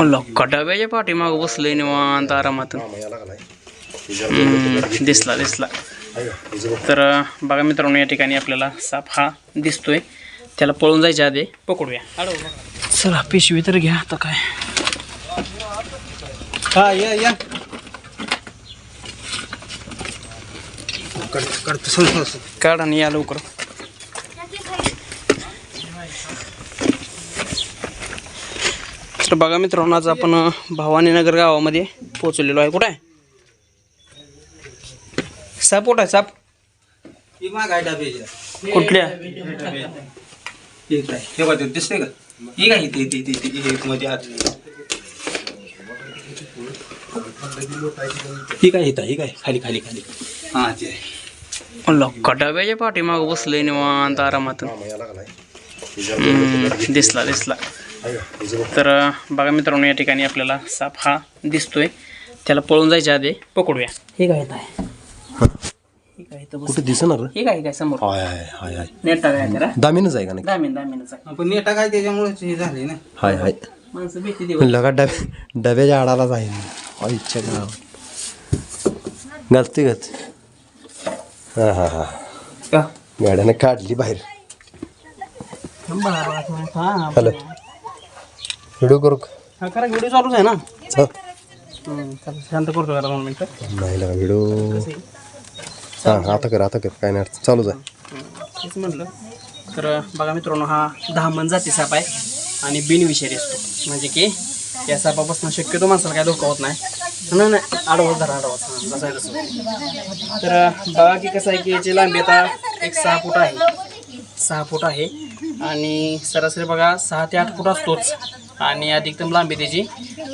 लक्का डब्याच्या पाठीमागं बसलंय निवांत आरामात दिसला दिसला. तर बघा मित्रांनो या ठिकाणी आपल्याला साप हा दिसतोय. त्याला पळून जायच्या आधी पकडूया. चला पिशवी तर घ्या आता काय? हा या या. काढ आणि या लवकर. तर बघा मित्रांनो आज आपण भवानीनगर गावामध्ये पोहोचलेलो आहे. कुठं आहे? साप कुठं आहे साप? ही कुठल्या? ठीक आहे हे बघा ते दिसतंय का? ही काय? मध्ये आत. ही काय? इथं ही काय? खाली खाली खाली. हा ते. लक्का डब्याच्या पाठीमागं बसलंय निवांत आरामात. दिसला दिसला. तर बघा मित्रांनो या ठिकाणी आपल्याला साप हा दिसतोय. त्याला पळून जायच्या आधी पकडूया. हे काय आहे? हे काय इथं बस कुठे दिसणार रे? हे काय हे काय समोर? हाय हाय हाय हाय. नेट दामीनच आहे का नाही? दामीन दामीनच आहे. पण नेटा काय त्याच्यामुळेच हे झाले ना? हाय हाय. माणसं भीती देऊ. लगा डबे डब्याच्या आडालाच आहे. इच्छा घालते घात हा हा हा. का? गाड्याने काढली बाहेर. हा, हॅलो. व्हिडिओ करू का? हा करा व्हिडिओ चालूच आहे ना. हा. हम्म, चला, शांत करतो जरा दोन मिनिटं. नाही लगा व्हिडिओ. हा आता कर आता कर काय नाही अडचण. चालूच आहे तेच म्हटलं तर बघा मित्रांनो हा दहा मन जाती साप आहे आणि बिनविषारी असतो. म्हणजे की या सापापासून शक्यतो माणसाला काय धोका होत नाही. नाही नाही आडवत धरा आडवत हां कसं आहे तसं तर बघा की कसं आहे की याची लांबी आता एक सहा फूट आहे. सहा फूट आहे. आणि सरासरी बघा सहा ते आठ फूट असतोच. आणि अधिकतम लांबी त्याची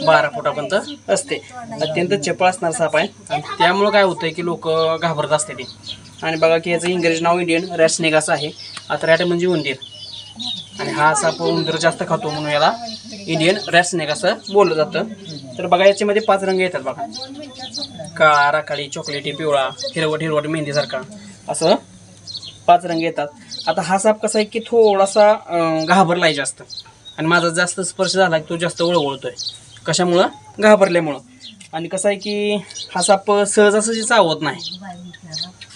बारा फुटापर्यंत असते. अत्यंत चपळ असणार साप आहे. आणि त्यामुळं काय होतं की लोक घाबरत असते ते. आणि बघा की याचं इंग्रजी नाव इंडियन रॅशनेक असं आहे. आता रॅट म्हणजे उंदीर. आणि हा साप उंदीर जास्त खातो म्हणून याला इंडियन रॅशनेक असं बोललं जातं. तर बघा याच्यामध्ये पाच रंग येतात बघा. काळा राखाडी चॉकलेटी पिवळा हिरवट हिरवट मेहंदीसारखा असं पाच रंग येतात. आता हा साप कसा आहे की थोडासा घाबरला घाबरलाय जास्त. आणि माझा जास्त स्पर्श झाला की तो जास्त वळवळतोय कशामुळं? घाबरल्यामुळं. आणि कसं आहे की हा साप सहजासहजी चावत नाही.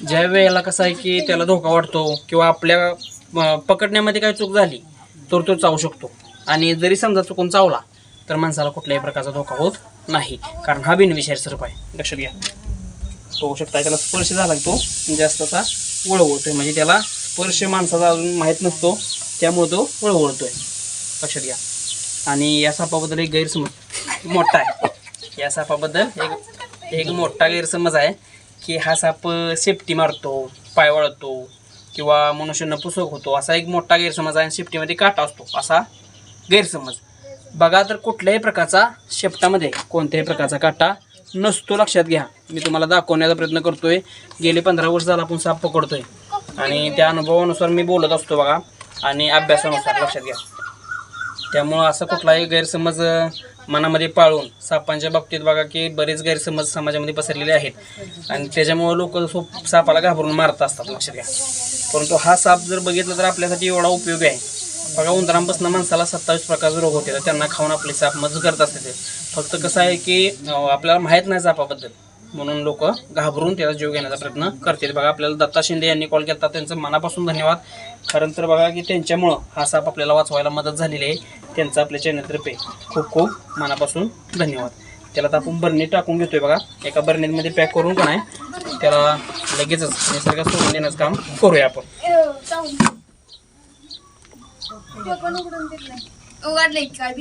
ज्या वेळेला कसं आहे की त्याला धोका वाटतो किंवा आपल्या पकडण्यामध्ये काही चूक झाली तर तो चावू शकतो. आणि जरी समजा चुकून चावला तर माणसाला कुठल्याही प्रकारचा धोका होत नाही. कारण हा बिनविषारी सर्प आहे. लक्षात घ्या. होऊ शकता त्याला स्पर्श झाला तो जास्त असा वळवळतोय म्हणजे त्याला स्पर्श माणसाचा अजून माहीत नसतो त्यामुळे तो वळवळतोय लक्षात घ्या. आणि या सापाबद्दल एक गैरसमज मोठा आहे. या सापाबद्दल एक एक मोठा गैरसमज आहे की हा साप सेफ्टी मारतो पाय वळतो किंवा मनुष्य पुसक होतो. असा एक मोठा गैरसमज आहे आणि शेपटीमध्ये काटा असतो. असा गैरसमज. बघा तर कुठल्याही प्रकारचा शेपटामध्ये कोणत्याही प्रकारचा काटा नसतो. लक्षात घ्या. मी तुम्हाला दाखवण्याचा प्रयत्न करतोय. गेले पंधरा वर्ष झाला आपण साप पकडतोय. आणि त्या अनुभवानुसार मी बोलत असतो बघा. आणि अभ्यासानुसार लक्षात घ्या. त्यामुळं असं कुठलाही गैरसमज अ, मनामध्ये पाळून सापांच्या बाबतीत बघा की बरेच गैरसमज समाजामध्ये पसरलेले आहेत. आणि त्याच्यामुळं लोक सापाला घाबरून मारत असतात लक्षात घ्या. परंतु हा साप जर बघितला तर आपल्यासाठी एवढा उपयोगी आहे. बघा उंदरांपासून माणसाला सत्तावीस प्रकारचे रोग होते तर त्यांना खाऊन आपले साप मदत करत असते ते. फक्त कसं आहे की आपल्याला माहीत नाही सापाबद्दल. म्हणून लोक घाबरून त्याचा जीव घेण्याचा प्रयत्न करतील बघा आपल्याला दत्ता शिंदे यांनी कॉल केला त्यांचं मनापासून धन्यवाद. कारण तर बघा की त्यांच्यामुळं हा साप आपल्याला वाचवायला मदत झालेली आहे. त्यांचं आपल्या चॅनलतर्फे खूप खूप मनापासून धन्यवाद. त्याला आता आपण बर्नी टाकून घेतोय बघा. एका बर्नीमध्ये पॅक करून का नाही त्याला लगेचच निसर्गात सोडून देण्याचं काम करूया आपण. उघडले काय